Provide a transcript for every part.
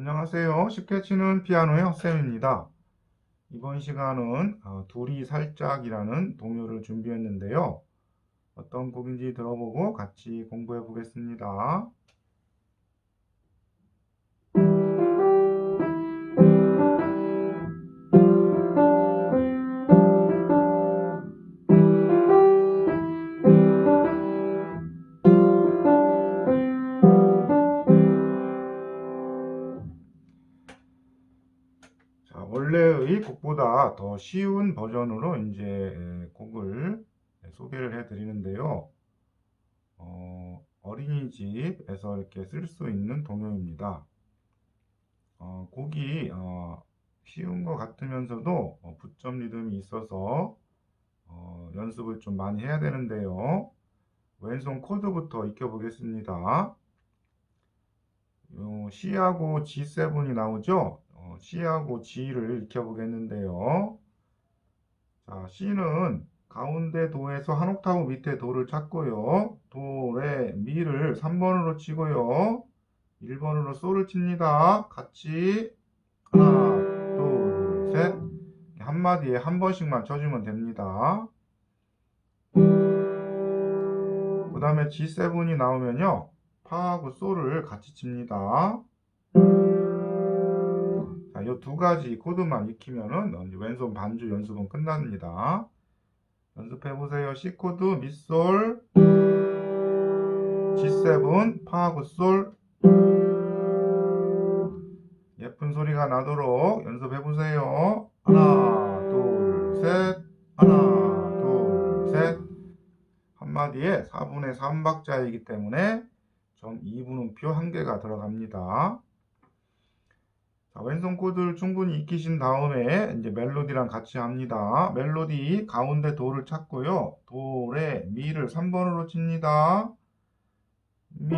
안녕하세요. 쉽게 치는 피아노의 헛쌤입니다. 이번 시간은 어, 둘이 살짝이라는 동요를 준비했는데요. 어떤 곡인지 들어보고 같이 공부해 보겠습니다. 원래의 곡보다 더 쉬운 버전으로 이제 에, 곡을 소개를 해 드리는데요. 어, 어린이집에서 이렇게 쓸 수 있는 동요입니다. 어, 곡이 어, 쉬운 것 같으면서도 어, 붙점 리듬이 있어서 어, 연습을 좀 많이 해야 되는데요. 왼손 코드부터 익혀보겠습니다. 요 C하고 G7이 나오죠? 어, C하고 G를 익혀보겠는데요. 자, C는 가운데 도에서 한 옥타브 밑에 도를 찾고요. 도, 레, 미를 3번으로 치고요. 1번으로 솔을 칩니다. 같이 하나, 둘, 셋. 한마디에 한 번씩만 쳐주면 됩니다. 그 다음에 G7이 나오면요. 파하고 솔을 같이 칩니다. 자, 이두 가지 코드만 익히면은 왼손 반주 연습은 끝납니다. 연습해 보세요. C 코드, 미솔, G7, 파하고 솔. 예쁜 소리가 나도록 연습해 보세요. 하나, 둘, 셋. 하나, 둘, 셋. 한마디에 4분의 3박자이기 때문에 점 2분음표 한 개가 들어갑니다. 자, 왼손 코드를 충분히 익히신 다음에 이제 멜로디랑 같이 합니다. 멜로디 가운데 도를 찾고요. 도, 레, 미를 3번으로 칩니다. 미,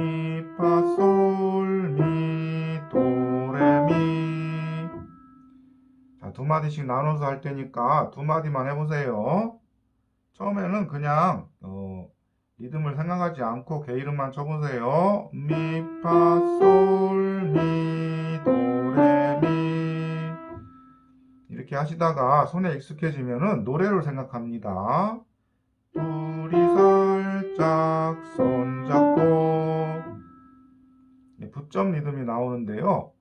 파, 솔, 미, 도, 레, 미. 자, 두 마디씩 나눠서 할 테니까 두 마디만 해보세요. 처음에는 그냥 어, 리듬을 생각하지 않고 개 이름만 쳐보세요. 미, 파, 솔, 미, 이렇게 하시다가 손에 익숙해지면은 노래를 생각합니다. 둘이 살짝 손잡고 네, 붙점 리듬이 나오는데요.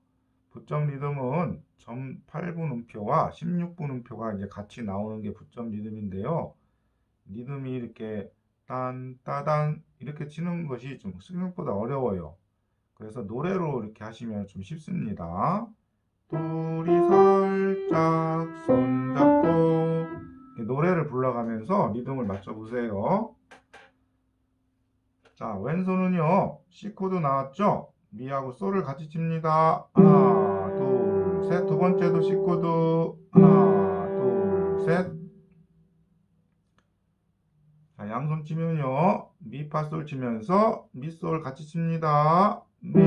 붙점 리듬은 점 8분 음표와 16분 음표가 이제 같이 나오는 게 붙점 리듬인데요. 리듬이 이렇게 딴, 따단 이렇게 치는 것이 좀 생각보다 어려워요. 그래서 노래로 이렇게 하시면 좀 쉽습니다. 둘이 살짝 손잡고 노래를 불러가면서 리듬을 맞춰보세요. 자, 왼손은요, C 코드 나왔죠? 미하고 솔을 같이 칩니다. 하나, 둘, 셋. 두 번째도 C 코드. 하나, 둘, 셋. 자, 양손 치면요. 미, 파, 솔 치면서 미, 솔 같이 칩니다. 미,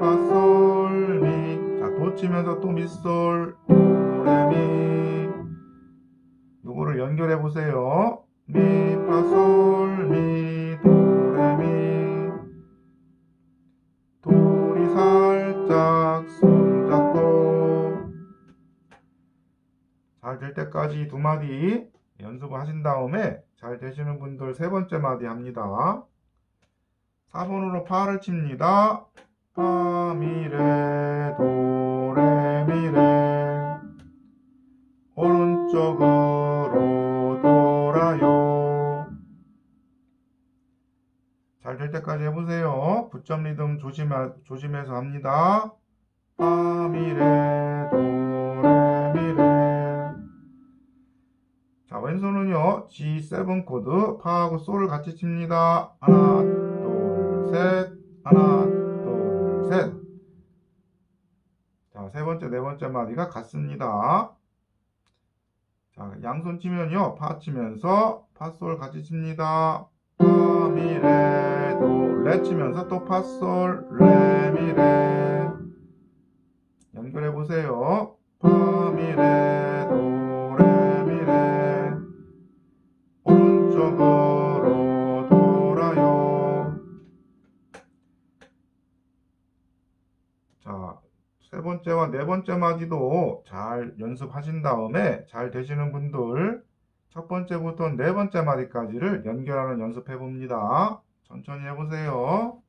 파, 솔, 미. 자, 도 치면서 또 미, 솔, 도, 레, 미. 요거를 연결해 보세요. 미, 파, 솔, 미, 도, 레, 미. 돌이 살짝 손잡고 잘 될 때까지 두 마디 연습을 하신 다음에 잘 되시는 분들 세 번째 마디 합니다. 4번으로 파를 칩니다. 파, 미, 6점 리듬 조심, 조심해서 합니다. 파미레 도레미레 자 왼손은요 G7 코드 파하고 솔을 같이 칩니다. 하나 둘셋 하나 둘셋 자 세 번째 네 번째 마디가 같습니다. 자 양손 치면요 파 치면서 파솔 같이 칩니다. 파미레 레 치면서 또 파, 솔, 레, 미, 레. 연결해 보세요. 파, 미, 레, 도, 레, 미, 레. 오른쪽으로 돌아요. 자, 세 번째와 네 번째 마디도 잘 연습하신 다음에 잘 되시는 분들 첫 번째부터 네 번째 마디까지를 연결하는 연습해 봅니다. 천천히 해보세요.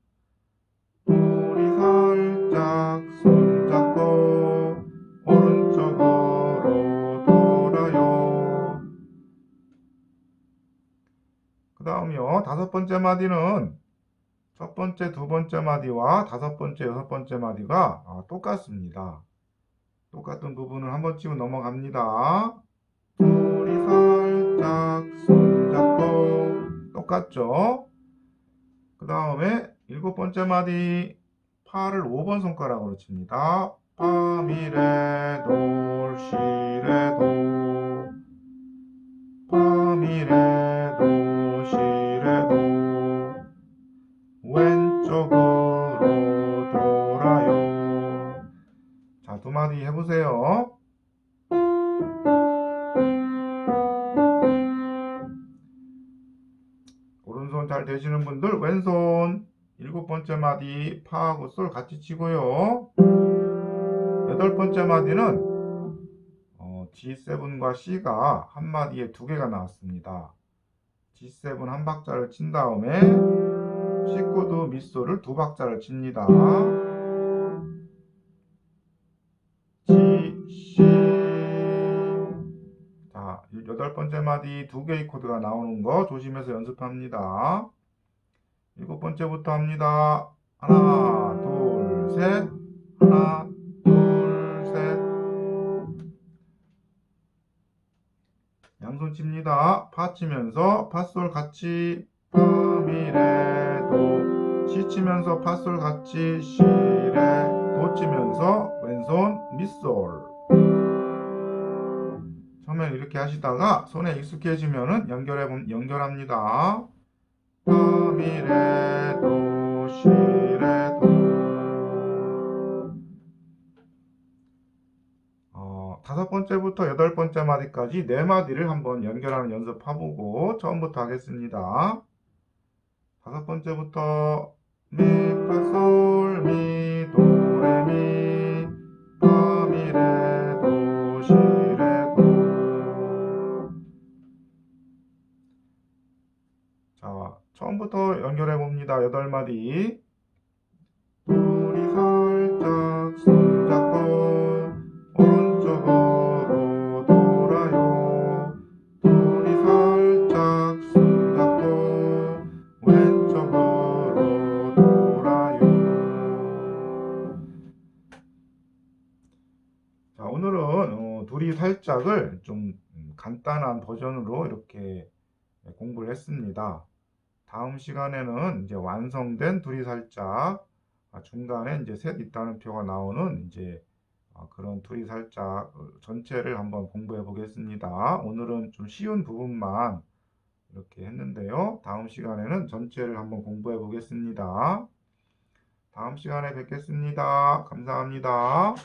우리 살짝 손잡고 오른쪽으로 돌아요. 그 다음이요. 다섯 번째 마디는 첫 번째, 두 번째 마디와 다섯 번째, 여섯 번째 마디가 아, 똑같습니다. 똑같은 부분을 한번 치고 넘어갑니다. 둘이 살짝 손잡고 똑같죠? 그 다음에 일곱 번째 마디 파를 5번 손가락으로 칩니다. 파 미레도 시레 도 파 미 레 도 시 레 도 왼쪽으로 돌아요. 자, 두 마디 해보세요. 오른손 잘 되시는 분들 왼손 일곱 번째 마디 파하고 솔 같이 치고요. 여덟 번째 마디는 어, G7과 C가 한 마디에 두 개가 나왔습니다. G7 한 박자를 친 다음에 C 코드 밑소를 두 박자를 칩니다. 번째 마디 두 개의 코드가 나오는 거 조심해서 연습합니다. 일곱 번째부터 합니다. 하나, 둘, 셋. 하나, 둘, 셋. 양손 칩니다. 파 치면서 파솔 같이 파미레도 시 치면서 파솔 같이 시레 도 치면서 왼손 미솔 처음에 이렇게 하시다가 손에 익숙해지면은 연결해 봄- 연결합니다. 파미레 도 시레 도 어, 다섯 번째부터 여덟 번째 마디까지 네 마디를 한번 연결하는 연습해보고 처음부터 하겠습니다. 다섯 번째부터 미, 파, 솔, 미, 처음부터 연결해 봅니다. 여덟 마디. 둘이 살짝 손잡고 오른쪽으로 돌아요. 둘이 살짝 손잡고 왼쪽으로 돌아요. 자, 오늘은 어, 둘이 살짝을 좀 음, 간단한 버전으로 이렇게 공부를 했습니다. 다음 시간에는 이제 완성된 둘이 살짝 아, 중간에 이제 셋 있다는 표가 나오는 이제 아, 그런 둘이 살짝 어, 전체를 한번 공부해 보겠습니다. 오늘은 좀 쉬운 부분만 이렇게 했는데요. 다음 시간에는 전체를 한번 공부해 보겠습니다. 다음 시간에 뵙겠습니다. 감사합니다.